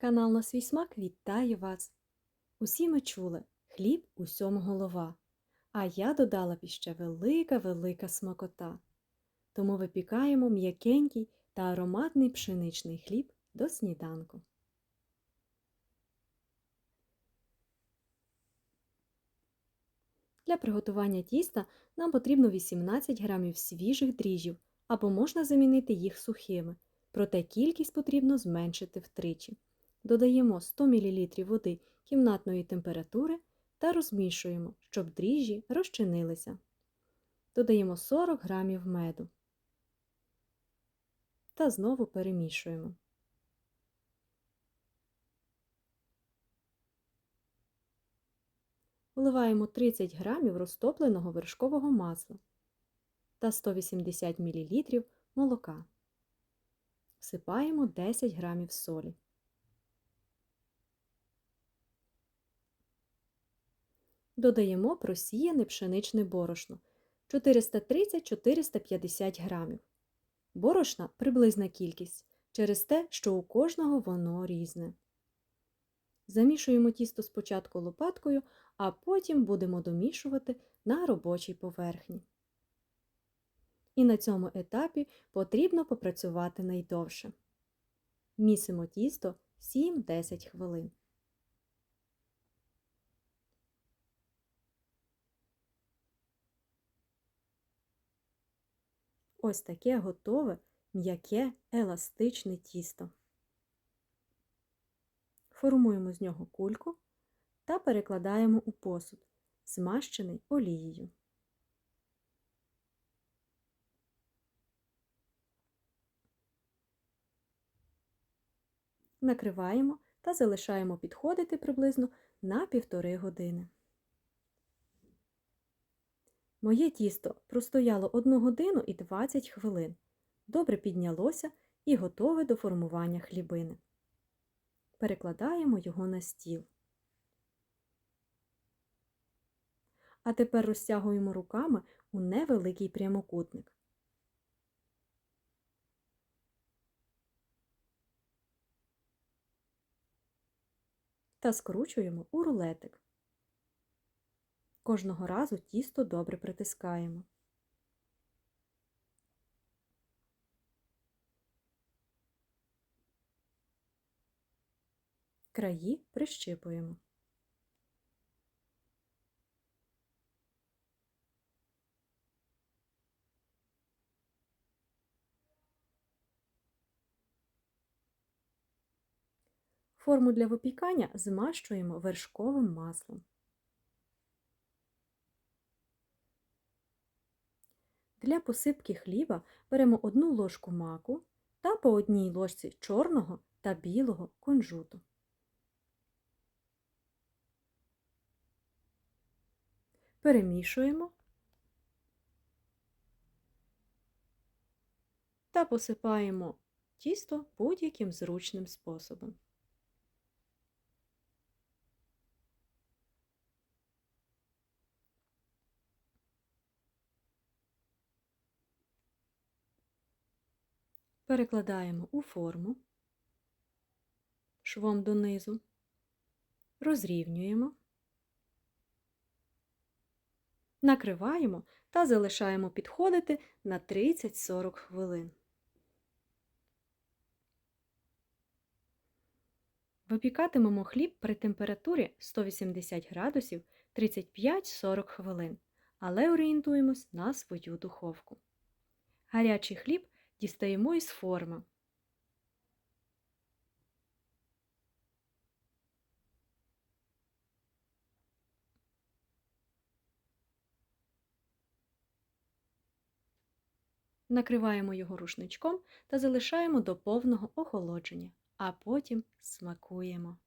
Канал на свій смак вітає вас! Усі ми чули хліб усьому голова, а я додала б іще велика-велика смакота. Тому випікаємо м'якенький та ароматний пшеничний хліб до сніданку. Для приготування тіста нам потрібно 18 г свіжих дріжджів або можна замінити їх сухими, проте кількість потрібно зменшити втричі. Додаємо 100 мл води кімнатної температури та розмішуємо, щоб дріжджі розчинилися. Додаємо 40 г меду та знову перемішуємо. Вливаємо 30 г розтопленого вершкового масла та 180 мл молока. Всипаємо 10 г солі. Додаємо просіяне пшеничне борошно 430-450 г. Борошна приблизна кількість через те, що у кожного воно різне. Замішуємо тісто спочатку лопаткою, а потім будемо домішувати на робочій поверхні. І на цьому етапі потрібно попрацювати найдовше. Місимо тісто 7-10 хвилин. Ось таке готове, м'яке, еластичне тісто. Формуємо з нього кульку та перекладаємо у посуд, змащений олією. Накриваємо та залишаємо підходити приблизно на півтори години. Моє тісто простояло 1 годину і 20 хвилин. Добре піднялося і готове до формування хлібини. Перекладаємо його на стіл. А тепер розтягуємо руками у невеликий прямокутник. Та скручуємо у рулетик. Кожного разу тісто добре притискаємо. Краї прищипуємо. Форму для випікання змащуємо вершковим маслом. Для посипки хліба беремо одну ложку маку та по одній ложці чорного та білого кунжуту. Перемішуємо та посипаємо тісто будь-яким зручним способом. Перекладаємо у форму, швом донизу, розрівнюємо, накриваємо та залишаємо підходити на 30-40 хвилин. Випікатимемо хліб при температурі 180 градусів 35-40 хвилин, але орієнтуємось на свою духовку. Гарячий хліб дістаємо із форми. Накриваємо його рушничком та залишаємо до повного охолодження, а потім смакуємо.